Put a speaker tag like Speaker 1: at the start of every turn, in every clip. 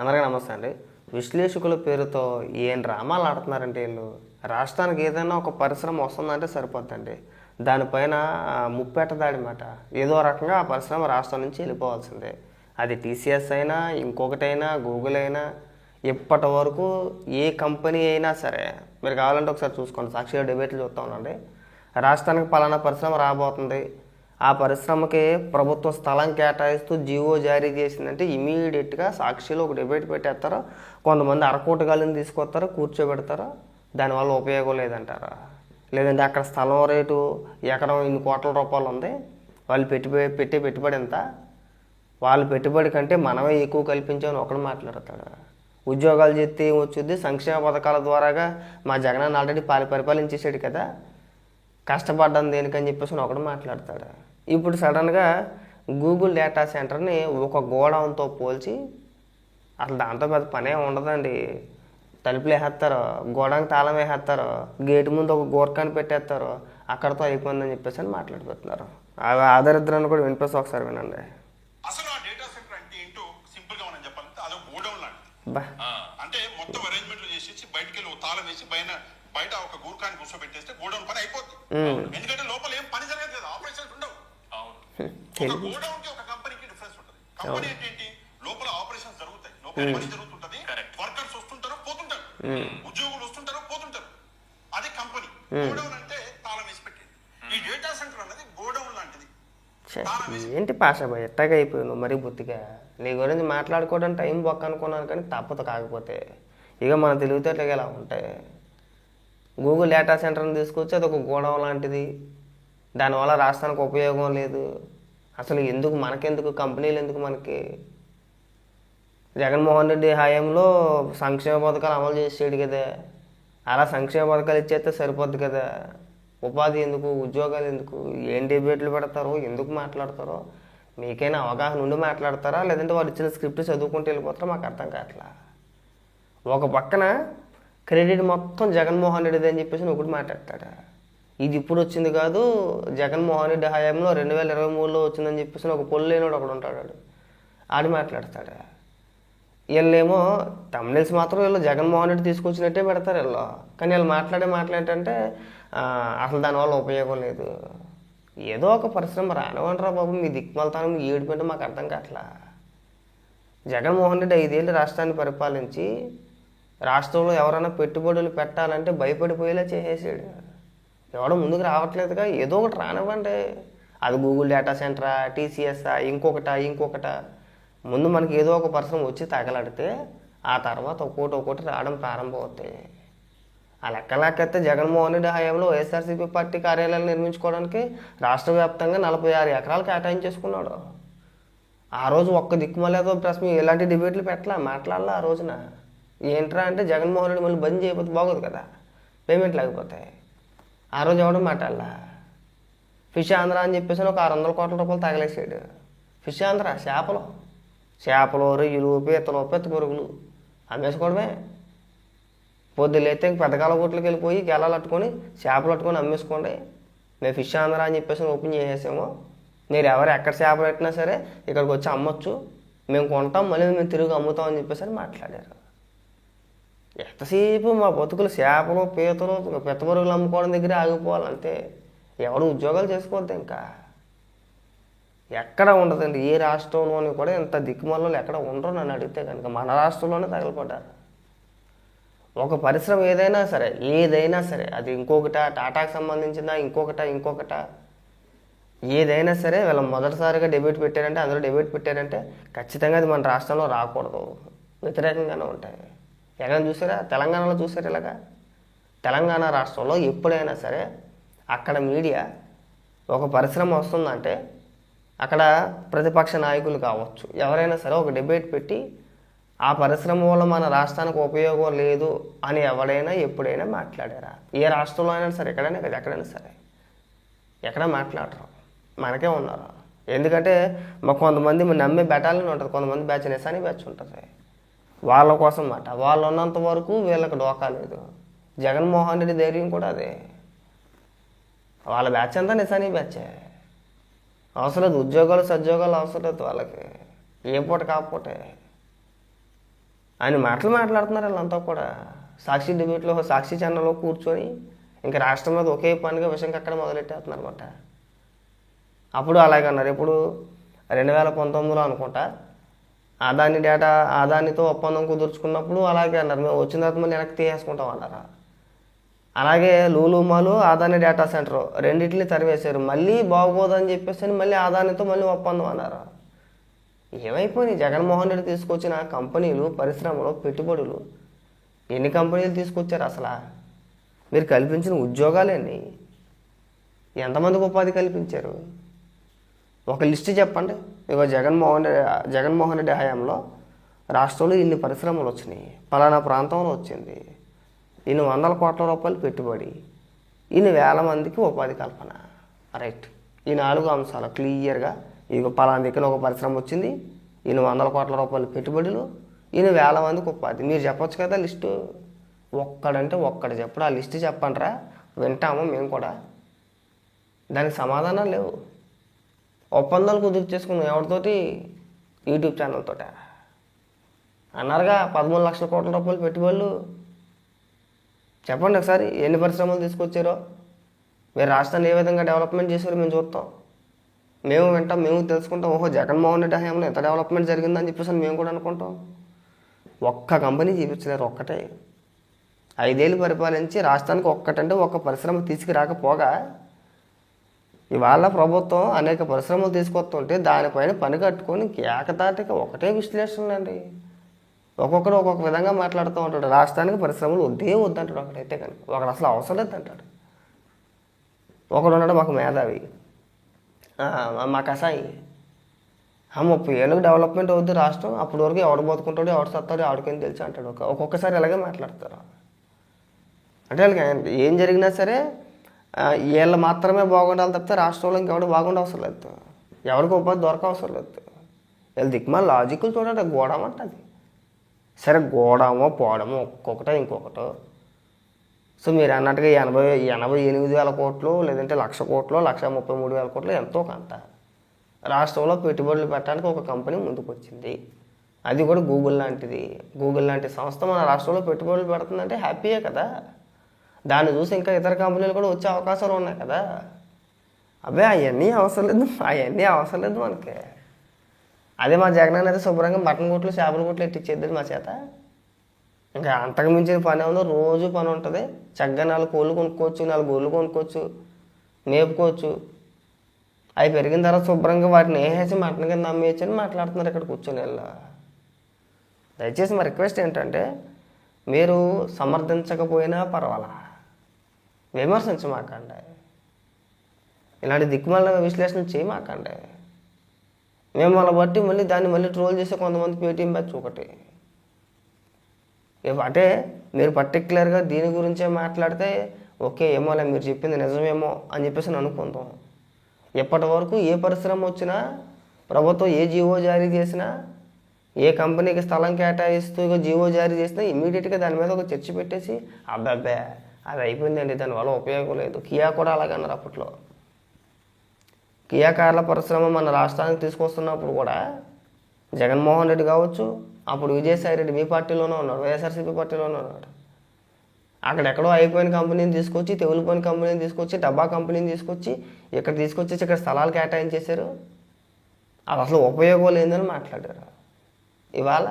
Speaker 1: అందరికీ నమస్తే అండి. విశ్లేషకుల పేరుతో ఏం డ్రామాలు ఆడుతున్నారంటే వీళ్ళు? రాష్ట్రానికి ఏదైనా ఒక పరిశ్రమ వస్తుందంటే సరిపోద్దండి. దానిపైన ముప్పేట దాడి మాట. ఏదో రకంగా ఆ పరిశ్రమ రాష్ట్రం నుంచి వెళ్ళిపోవాల్సిందే. అది టీసీఎస్ అయినా ఇంకొకటైనా గూగుల్ అయినా ఇప్పటి వరకు ఏ కంపెనీ అయినా సరే మీరు కావాలంటే ఒకసారి చూసుకోండి. సాక్షిగా డిబేట్లు చూస్తూ ఉండండి. రాష్ట్రానికి పలానా పరిశ్రమ రాబోతుంది. ఆ పరిశ్రమకి ప్రభుత్వం స్థలం కేటాయిస్తూ జీవో జారీ చేసిందంటే ఇమీడియట్గా సాక్షిలో ఒక డిబేట్ పెట్టేస్తారు? కొంతమంది అరకోటగాళ్ళని తీసుకొస్తారు? కూర్చోబెడతారు? దానివల్ల ఉపయోగం లేదంటారు? లేదంటే అక్కడ స్థలం రేటు ఎకరం ఇన్ని కోట్ల రూపాయలు ఉంది. వాళ్ళు పెట్టి పెట్టే పెట్టుబడి ఎంత? వాళ్ళు పెట్టుబడి కంటే మనమే ఎక్కువ కల్పించామని ఒకడు మాట్లాడతాడు. ఉద్యోగాలు చెప్తే ఏమొచ్చుద్ది సంక్షేమ పథకాల ద్వారాగా మా జగనన్న ఆల్రెడీ పాలి పరిపాలించేసాడు కదా. కష్టపడ్డాను దేనికని చెప్పేసి ఒకడు మాట్లాడతాడు. ఇప్పుడు సడన్గా గూగుల్ డేటా సెంటర్ని ఒక గోడౌన్తో పోల్చి అసలు దాంతో పెద్ద పనే ఉండదండి. తలుపులు వేసేస్తారు గోడౌన్కి తాళం వేసేస్తారు గేటు ముందు ఒక గోర్ఖాన్ని పెట్టేస్తారు అక్కడతో అయిపోయిందని చెప్పేసి అని మాట్లాడిపోతున్నారు అవి ఆధారిద్రాన్ని కూడా వినిపిస్తే ఒకసారి వినండి.
Speaker 2: అసలు ఆ డేటా సెంటర్ అంటే ఏంటో సింపుల్గా మనం చెప్పాలంటే అదొక గోడౌన్ లాంటిది. అంటే మొత్తం అరేంజ్మెంట్లు చేసేసి బయటకి వెళ్ళి ఓ తాళం వేసి పైన బయట ఒక గూర్ఖాన్ని కూర్చోబెట్టేస్తే గోడౌన్ పని అయిపోద్ది. ఎందుకంటే లోపల ఏం పని జరగదు కదా ఆపరేషన్స్ ఉండవు. ఒక గోడౌన్కి ఒక కంపెనీకి డిఫరెన్స్ ఉంటుంది. కంపెనీ అంటే ఏంటి? లోపల ఆపరేషన్స్ జరుగుతాయి. లోపల పని జరుగుతుంటది. వర్కర్స్ వస్తుంటారు పోతుంటారు. ఉద్యోగులు వస్తుంటారు పోతుంటారు. అది కంపెనీ. గోడౌన్ అంటే తాళం వేసి పెట్టేది. ఈ డేటా సెంటర్ అనేది గోడౌన్ లాంటిది.
Speaker 1: ఏంటి పాష భయ్ ఎట్టగా అయిపోయావు మరీ బుద్ధిగా నీ గురించి మాట్లాడుకోవడానికి టైం బొక్క అనుకున్నాను కానీ తప్పదు కాకపోతే. ఇక మన తెలివితేటలు ఇలా ఉంటాయి? గూగుల్ డేటా సెంటర్ని తీసుకొచ్చి అది ఒక గోడౌన్ లాంటిది. దానివల్ల రాష్ట్రానికి ఉపయోగం లేదు. అసలు ఎందుకు మనకెందుకు కంపెనీలు ఎందుకు మనకి? జగన్మోహన్ రెడ్డి హయాంలో సంక్షేమ పథకాలు అమలు చేసాడు కదా. అలా సంక్షేమ పథకాలు ఇచ్చేస్తే సరిపోద్ది కదా. ఉపాధి ఎందుకు ఉద్యోగాలు ఎందుకు ఏం డిబేట్లు పెడతారో ఎందుకు మాట్లాడతారో? మీకైనా అవగాహన ఉండి మాట్లాడతారా? లేదంటే వాళ్ళు ఇచ్చిన స్క్రిప్ట్ చదువుకుంటూ వెళ్ళిపోతారా? మాకు అర్థం కావట్లా. ఒక పక్కన క్రెడిట్ మొత్తం జగన్మోహన్ రెడ్డిది అని చెప్పేసి ఒకటి మాట్లాడతాడు? ఇది ఇప్పుడు వచ్చింది కాదు జగన్మోహన్ రెడ్డి హయాంలో రెండు వేల ఇరవై మూడులో వచ్చిందని చెప్పేసి ఒక పొల్లు లేనివాడు ఒకడు ఉంటాడు ఆడు. ఆడి మాట్లాడతాడు? వీళ్ళేమో తమిళస్ మాత్రం వీళ్ళు జగన్మోహన్ రెడ్డి తీసుకొచ్చినట్టే పెడతారు వీళ్ళు. కానీ వీళ్ళు మాట్లాడే మాట్లాడేటంటే అసలు దానివల్ల ఉపయోగం లేదు. ఏదో ఒక పరిశ్రమ రానివ్వండిరా బాబు మీ దిక్మలతానం మీ ఏడుపంటే మాకు అర్థం కావట్లా. జగన్మోహన్ రెడ్డి ఐదేళ్ళు రాష్ట్రాన్ని పరిపాలించి రాష్ట్రంలో ఎవరైనా పెట్టుబడులు పెట్టాలంటే భయపడిపోయేలా చేసేసాడు. ఎవడో ముందుకు రావట్లేదుగా ఏదో ఒకటి రానివ్వండి. అది గూగుల్ డేటా సెంటరా టీసీఎస్ఆ ఇంకొకట ఇంకొకట. ముందు మనకి ఏదో ఒక పరిశ్రమ వచ్చి తగలడితే ఆ తర్వాత ఒక్కోటి ఒక్కోటి రావడం ప్రారంభమవుతాయి ఆ లెక్క లెక్కెత్తే జగన్మోహన్ రెడ్డి హయాంలో వైఎస్ఆర్సీపీ పార్టీ కార్యాలయాలు నిర్మించుకోవడానికి రాష్ట్ర వ్యాప్తంగా నలభై ఆరు ఎకరాలు కేటాయించేసుకున్నాడు ఆ రోజు ఒక్క దిక్కుమలేదో ప్రశ్న ఎలాంటి ఇలాంటి డిబేట్లు పెట్టలా మాట్లాడలా ఆ రోజున. ఏంట్రా అంటే జగన్మోహన్ రెడ్డి మళ్ళీ బంద్ చేయకపోతే బాగోదు కదా. పేమెంట్ లేకపోతాయి ఆ రోజు ఎవడం మాట్లాడలా. ఫిష్ ఆంధ్ర అని చెప్పేసి ఒక ఆరు వందల కోట్ల రూపాయలు తగలేసాడు. ఫిష్ ఆంధ్ర చేపలు. చేపలు రొయ్యలు పీతలు పెత్త పురుగులు అమ్మేసుకోవడమే పొద్దులైతే పెద్దకాల గుట్లకి వెళ్ళిపోయి గెలాలు పట్టుకొని చేపలు పట్టుకొని అమ్మేసుకోండి. మేము ఫిష్ ఆంధ్ర అని చెప్పేసి ఓపెన్ చేసేసాము. మీరు ఎవరు ఎక్కడ చేపలు పెట్టినా సరే ఇక్కడికి వచ్చి అమ్మొచ్చు. మేము కొంటాం మళ్ళీ మేము తిరిగి అమ్ముతాం అని చెప్పేసి అని మాట్లాడారు. ఎంతసేపు మా బతుకులు? చేపలు పీతలు పెత్తబరుగులు అమ్ముకోవడం దగ్గర ఆగిపోవాలంటే ఎవడు ఉద్యోగాలు చేసుకోవద్దు ఇంకా. ఎక్కడ ఉండదండి? ఏ రాష్ట్రంలోని కూడా ఇంత దిక్కుమల్లో ఎక్కడ ఉండరు నన్ను అడిగితే కనుక. మన రాష్ట్రంలోనే తగలపడ్డారు ఒక పరిశ్రమ ఏదైనా సరే ఏదైనా సరే అది ఇంకొకట టాటాకి సంబంధించిందా ఇంకొకట ఇంకొకట ఏదైనా సరే వీళ్ళ మొదటిసారిగా డెబిట్ పెట్టారంటే అందులో డెబిట్ పెట్టారంటే ఖచ్చితంగా అది మన రాష్ట్రంలో రాకూడదు. వ్యతిరేకంగానే ఉంటాయి. ఎక్కడ చూసారా తెలంగాణలో చూసారు ఇలాగా? తెలంగాణ రాష్ట్రంలో ఎప్పుడైనా సరే అక్కడ మీడియా ఒక పరిశ్రమ వస్తుందంటే అక్కడ ప్రతిపక్ష నాయకులు కావచ్చు. ఎవరైనా సరే ఒక డిబేట్ పెట్టి ఆ పరిశ్రమ వల్ల మన రాష్ట్రానికి ఉపయోగం లేదు అని ఎవడైనా ఎప్పుడైనా మాట్లాడారా? ఏ రాష్ట్రంలో అయినా సరే ఎక్కడైనా కదా ఎక్కడైనా సరే. ఎక్కడ మాట్లాడరు. మనకే ఉన్నారు. ఎందుకంటే మాకు కొంతమంది నమ్మే బెటాలని ఉంటుంది. కొంతమంది బ్యాచ్ నిశాని బ్యాచ్ ఉంటుంది. వాళ్ళ కోసం మాట వాళ్ళు ఉన్నంత వరకు వీళ్ళకి డోకా లేదు. జగన్మోహన్ రెడ్డి ధైర్యం కూడా అదే. వాళ్ళ బ్యాచ్ అంతా నిశాని బ్యాచే. అవసరం లేదు. ఉద్యోగాలు సద్యోగాలు అవసరం లేదు వాళ్ళకి. ఏ పూట కాకపోతే. ఆయన మాటలు మాట్లాడుతున్నారు వీళ్ళంతా కూడా. సాక్షి డిబేట్లో సాక్షి ఛానల్లో కూర్చొని ఇంకా రాష్ట్రం మీద ఒకే పనిగా విషయం కక్కడ మొదలెట్టేస్తున్నారు అనమాట అప్పుడు అలాగే అన్నారు. ఇప్పుడు రెండు వేల పంతొమ్మిదిలో అనుకుంటా ఆదాని డేటా ఆదానితో ఒప్పందం కుదుర్చుకున్నప్పుడు అలాగే అన్నారు. మేము వచ్చిన తర్వాత మళ్ళీ వెనక్కి తీసేసుకుంటాం అన్నారా? అలాగే లూలుమాలు ఆదాని డేటా సెంటర్ రెండింటిని తరివేశారు. మళ్ళీ బాగోదని చెప్పేసి అని మళ్ళీ ఆదానితో మళ్ళీ ఒప్పందం అన్నారు? ఏమైపోయినాయి జగన్మోహన్ రెడ్డి తీసుకొచ్చిన కంపెనీలు పరిశ్రమలు పెట్టుబడులు ఎన్ని కంపెనీలు తీసుకొచ్చారు అసలు? మీరు కల్పించిన ఉద్యోగాలేండి? ఎంతమందికి ఉపాధి కల్పించారు? ఒక లిస్ట్ చెప్పండి. ఇగో జగన్మోహన్ రెడ్డి జగన్మోహన్ రెడ్డి హయాంలో రాష్ట్రంలో ఇన్ని పరిశ్రమలు వచ్చినాయి. పలానా ప్రాంతంలో వచ్చింది. ఇన్ని వందల కోట్ల రూపాయలు పెట్టుబడి. ఇన్ని వేల మందికి ఉపాధి కల్పన. రైట్. ఈ నాలుగు అంశాలు క్లియర్గా ఇక పలానా దగ్గర ఒక పరిశ్రమ వచ్చింది. ఇన్ని వందల కోట్ల రూపాయలు పెట్టుబడులు. ఇన్ని వేల మందికి ఉపాధి. మీరు చెప్పొచ్చు కదా లిస్టు? ఒక్కడంటే ఒక్కడు చెప్పడు. ఆ లిస్టు చెప్పండిరా. వింటాము మేము కూడా. దానికి సమాధానం లేవు. ఒప్పందాలు కుదురు చేసుకున్నాం ఎవరితోటి? యూట్యూబ్ ఛానల్తో అన్నారుగా పదమూడు లక్షల కోట్ల రూపాయలు పెట్టుబడులు. చెప్పండి ఒకసారి ఎన్ని పరిశ్రమలు తీసుకొచ్చారో? మీరు రాష్ట్రాన్ని ఏ విధంగా డెవలప్మెంట్ చేశారో మేము చూస్తాం. మేము వింటాం మేము తెలుసుకుంటాం. ఓహో జగన్మోహన్ రెడ్డి హయాంలో ఎంత డెవలప్మెంట్ జరిగిందని చెప్పేసి మేము కూడా అనుకుంటాం. ఒక్క కంపెనీ చూపించలేరు ఒక్కటే. ఐదేళ్ళు పరిపాలించి రాష్ట్రానికి ఒక్కటంటే ఒక్క పరిశ్రమ తీసుకురాకపోగా ఇవాళ ప్రభుత్వం అనేక పరిశ్రమలు తీసుకొస్తుంటే దానిపైన పని కట్టుకొని ఏకతాటిగా ఒకటే విశ్లేషణ అండి ఒక్కొక్కరు ఒక్కొక్క విధంగా మాట్లాడుతూ ఉంటాడు. రాష్ట్రానికి పరిశ్రమలు వద్దే వద్దంటాడు ఒకడైతే కానీ. ఒకడు అసలు అవసరం లేదంటాడు. ఒకడు ఉన్నాడు మాకు మేధావి. మా కసాయి ముప్పై ఏళ్ళకి డెవలప్మెంట్ అవుద్ది రాష్ట్రం. అప్పటి వరకు ఎవడు బతుకుంటాడు ఎవడు సత్తాడు ఆడుకొని తెలిసి అంటాడు. ఒక- ఒక్కొక్కసారి ఇలాగే మాట్లాడతారు. అంటే వాళ్ళకి ఏం జరిగినా సరే వీళ్ళు మాత్రమే బాగుండాలి తప్పితే రాష్ట్రంలో ఇంకెవరు బాగుండవసరం లేదు. ఎవరికి ఉపాధి దొరక అవసరం లేదు. వీళ్ళు దిక్మా లాజికల్ చూడండి గోడమ అంటది. సరే గోడమో పోవడమో ఒక్కొక్కటో ఇంకొకటో. సో మీరు అన్నట్టుగా ఎనభై ఎనభై ఎనిమిది వేల కోట్లు లేదంటే లక్ష కోట్లు లక్ష ముప్పై మూడు వేల కోట్లు ఎంతో కొంత. రాష్ట్రంలో పెట్టుబడులు పెట్టడానికి ఒక కంపెనీ ముందుకు వచ్చింది అది కూడా గూగుల్ లాంటిది. గూగుల్ లాంటి సంస్థ మన రాష్ట్రంలో పెట్టుబడులు పెడుతుందంటే హ్యాపీయే కదా. దాన్ని చూసి ఇంకా ఇతర కంపెనీలు కూడా వచ్చే అవకాశాలు ఉన్నాయి కదా. అబ్బే అవన్నీ అవసరం లేదు అవన్నీ అవసరం లేదు మనకి. అదే మా జగన్ అయితే శుభ్రంగా మటన్ కొట్లు చేపల కొట్లు ఎట్టిచ్చేద్దరు మా చేత? ఇంకా అంతకు మించిన పని ఉందో రోజు పని ఉంటుంది. చక్కగా నాలుగు కోళ్ళు కొనుక్కోవచ్చు నాలుగు గోళ్ళు కొనుక్కోవచ్చు మేపుకోవచ్చు. అవి పెరిగిన తర్వాత శుభ్రంగా వాటిని వేసేసి మటన్ కింద అమ్మేయచ్చు అని మాట్లాడుతున్నారు ఇక్కడ కూర్చొని వెళ్ళా. దయచేసి మా రిక్వెస్ట్ ఏంటంటే మీరు సమర్థించకపోయినా పర్వాలా? విమర్శించమాకండి ఇలాంటి దిక్కుమాల విశ్లేషణ చేయమాకండి మేము వాళ్ళ బట్టి మళ్ళీ దాన్ని మళ్ళీ ట్రోల్ చేసే కొంతమంది పేటీఎం బ్యాచ్ ఒకటి. అంటే మీరు పర్టికులర్గా దీని గురించే మాట్లాడితే ఓకే ఏమోలే మీరు చెప్పింది నిజమేమో అని చెప్పేసి నేను అనుకుందాం. ఇప్పటి వరకు ఏ పరిశ్రమ వచ్చినా ప్రభుత్వం ఏ జీవో జారీ చేసినా ఏ కంపెనీకి స్థలం కేటాయిస్తూ జీవో జారీ చేసినా ఇమీడియట్గా దాని మీద ఒక చర్చ పెట్టేసి అబ్బాబ్బే అది అయిపోయిందండి దానివల్ల ఉపయోగం లేదు. కియా కూడా అలాగే అన్నారు అప్పట్లో. కియా కార్ల పరిశ్రమ మన రాష్ట్రానికి తీసుకొస్తున్నప్పుడు కూడా జగన్మోహన్ రెడ్డి కావచ్చు అప్పుడు విజయసాయి రెడ్డి మీ పార్టీలోనే ఉన్నాడు వైఎస్ఆర్సీపీ పార్టీలోనే ఉన్నాడు. అక్కడెక్కడో అయిపోయిన కంపెనీని తీసుకొచ్చి తెగులుపోయిన కంపెనీని తీసుకొచ్చి డబ్బా కంపెనీని తీసుకొచ్చి ఇక్కడ తీసుకొచ్చి ఇక్కడ స్థలాలు కేటాయించేశారు అది అసలు ఉపయోగం లేదని మాట్లాడారు. ఇవాళ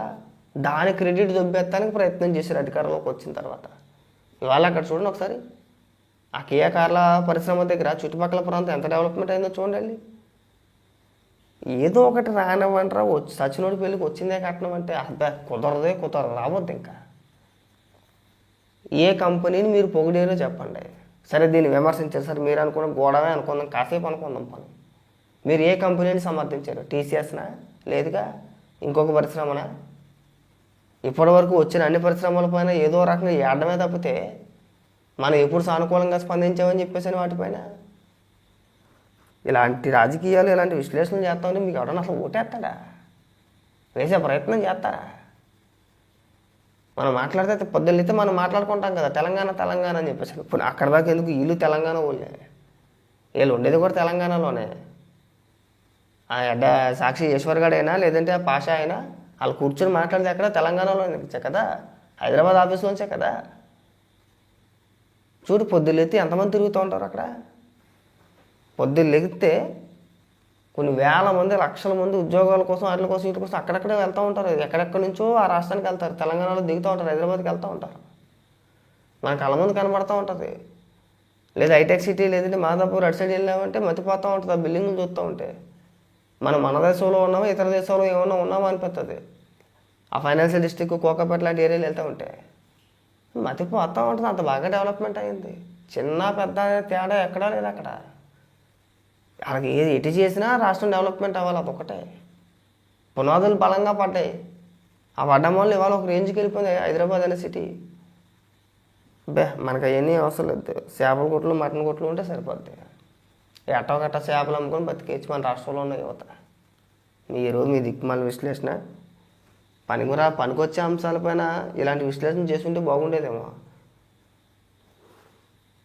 Speaker 1: దాని క్రెడిట్ దొబ్బెత్తానికి ప్రయత్నం చేశారు అధికారంలోకి వచ్చిన తర్వాత. ఇవాళ అక్కడ చూడండి ఒకసారి. ఆ కియా కార్ల పరిశ్రమ దగ్గర చుట్టుపక్కల ప్రాంతం ఎంత డెవలప్మెంట్ అయిందో చూడండి. ఏదో ఒకటి రానివ్వంటారా వచ్చి సచినోడి పెళ్ళికి వచ్చిందే కట్నం అంటే అర్థ కుదరదే కుదరదు రావద్దు ఇంకా. ఏ కంపెనీని మీరు పొగిడేరో చెప్పండి. సరే దీన్ని విమర్శించారు సరే మీరు అనుకున్న గోడవే అనుకుందాం కాసేపు అనుకుందాం పని. మీరు ఏ కంపెనీని సమర్థించారు? టీసీఎస్నా? లేదుగా? ఇంకొక పరిశ్రమనా? ఇప్పటివరకు వచ్చిన అన్ని పరిశ్రమల పైన ఏదో రకంగా ఏడమే తప్పితే మనం ఎప్పుడు సానుకూలంగా స్పందించామని చెప్పేసి వాటిపైన. ఇలాంటి రాజకీయాలు ఇలాంటి విశ్లేషణలు చేస్తామని మీకు ఎవడన్నా అసలు ఓటేస్తాడా వేసే ప్రయత్నం చేస్తారా? మనం మాట్లాడితే పొద్దున్నైతే మనం మాట్లాడుకుంటాం కదా తెలంగాణ తెలంగాణ అని చెప్పేసి. ఇప్పుడు అక్కడ దాకా ఎందుకు వీళ్ళు తెలంగాణ వాళ్ళే? వీళ్ళు ఉండేది కూడా తెలంగాణలోనే. ఆ ఎడ్డ సాక్షి ఈశ్వర్ గడైనా లేదంటే ఆ పాషా అయినా వాళ్ళు కూర్చొని మాట్లాడేది ఎక్కడ? తెలంగాణలో అనిపించా కదా? హైదరాబాద్ ఆఫీస్లోంచే కదా? చూడు పొద్దులెత్తి ఎంతమంది తిరుగుతూ ఉంటారు అక్కడ? పొద్దున్న కొన్ని వేల మంది లక్షల మంది ఉద్యోగాల కోసం వాటి కోసం వీటి కోసం అక్కడక్కడే వెళ్తూ ఉంటారు. ఎక్కడెక్కడి నుంచో ఆ రాష్ట్రానికి వెళ్తారు. తెలంగాణలో దిగుతూ ఉంటారు హైదరాబాద్కి వెళ్తూ ఉంటారు. మన కళ్ళ ముందు కనబడుతూ ఉంటుంది. లేదా హైటెక్ సిటీ లేదంటే మాదాపూర్ అటు సైడ్ వెళ్ళామంటే మతిపోతూ ఉంటుంది ఆ బిల్డింగ్లు చూస్తూ ఉంటే. మనం మన దేశంలో ఉన్నామా ఇతర దేశంలో ఏమన్నా ఉన్నామా అనిపిస్తుంది ఆ ఫైనాన్షియల్ డిస్ట్రిక్ట్ కోకాపేట లాంటి ఏరియాలు వెళ్తూ ఉంటే మతిపోతూ ఉంటుంది అంత బాగా డెవలప్మెంట్ అయింది. చిన్న పెద్ద తేడా ఎక్కడా లేదు అక్కడ. వాళ్ళకి ఏది ఎటు చేసినా రాష్ట్రం డెవలప్మెంట్ అవ్వాలి అదొకటే పునాదులు బలంగా పడ్డాయి. ఆ పడ్డం వల్ల ఇవాళ ఒక రేంజ్కి వెళ్ళిపోయింది హైదరాబాద్ అనే సిటీ బే మనకు అవన్నీ అవసరం లేదు. చేపల కొట్లు మటన్ కొట్లు ఉంటే సరిపోద్ది. ఎట్టో గట్ట చేపలు అమ్ముకొని బతికేయచ్చు మన రాష్ట్రంలో ఉన్న యువత. మీరు మీ దిక్కుమాల విశ్లేషణ. పనికిరా పనికొచ్చే అంశాలపైన ఇలాంటి విశ్లేషణ చేసుకుంటే బాగుండేదేమో.